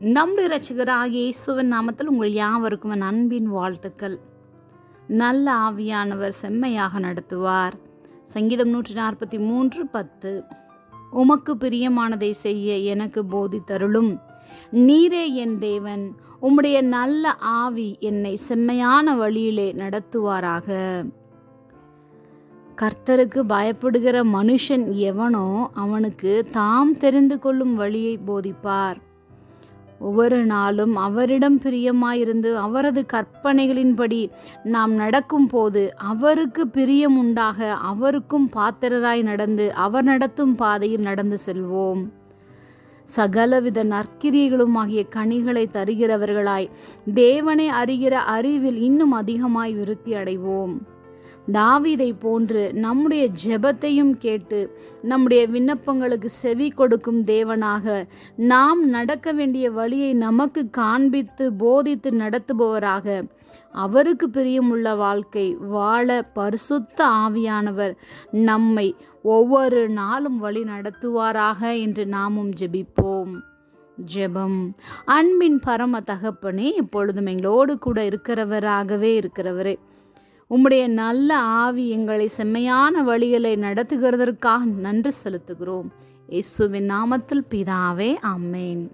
நம்முடைய ரசிகராகிய இயேசுவின் நாமத்தில் உங்கள் யாவருக்கும் என் அன்பின் வாழ்த்துக்கள். நல்ல ஆவியானவர் செம்மையாக நடத்துவார். சங்கீதம் நூற்றி நாற்பத்தி மூன்று பத்து. உமக்கு பிரியமானதை செய்ய எனக்கு போதித்தருளும் நீரே என் தேவன் உம்முடைய நல்ல ஆவி என்னை செம்மையான வழியிலே நடத்துவாராக. கர்த்தருக்கு பயப்படுகிற மனுஷன் எவனோ அவனுக்கு தாம் தெரிந்து கொள்ளும் வழியை போதிப்பார். ஒவ்வொரு நாளும் அவரிடம் பிரியமாயிருந்து அவரது கற்பனைகளின்படி நாம் நடக்கும் போது அவருக்கு பிரியம் உண்டாக அவருக்கும் பாத்திரராய் நடந்து அவர் நடத்தும் பாதையில் நடந்து செல்வோம். சகலவித நற்கிரியைகளும் ஆகிய கனிகளை தருகிறவர்களாய் தேவனை அறிகிற அறிவில் இன்னும் அதிகமாய் விருத்தி அடைவோம். தாவீதை போன்று நம்முடைய ஜெபத்தையும் கேட்டு நம்முடைய விண்ணப்பங்களுக்கு செவி கொடுக்கும் தேவனாக நாம் நடக்க வேண்டிய வழியை நமக்கு காண்பித்து போதித்து நடத்துபவராக. அவருக்கு பிரியமுள்ள வாழ்க்கை வாழ பரிசுத்த ஆவியானவர் நம்மை ஒவ்வொரு நாளும் வழி நடத்துவாராக என்று நாமும் ஜெபிப்போம். ஜெபம். அன்பின் பரம தகப்பனே எப்பொழுதும் எங்களோடு கூட இருக்கிறவராகவே இருக்கிறவரே. உம்முடைய நல்ல ஆவி எங்களை செம்மையான வழிகளை நடத்துகிறதற்காக நன்றி செலுத்துகிறோம். இயேசுவின் நாமத்தில் பிதாவே அம்மேன்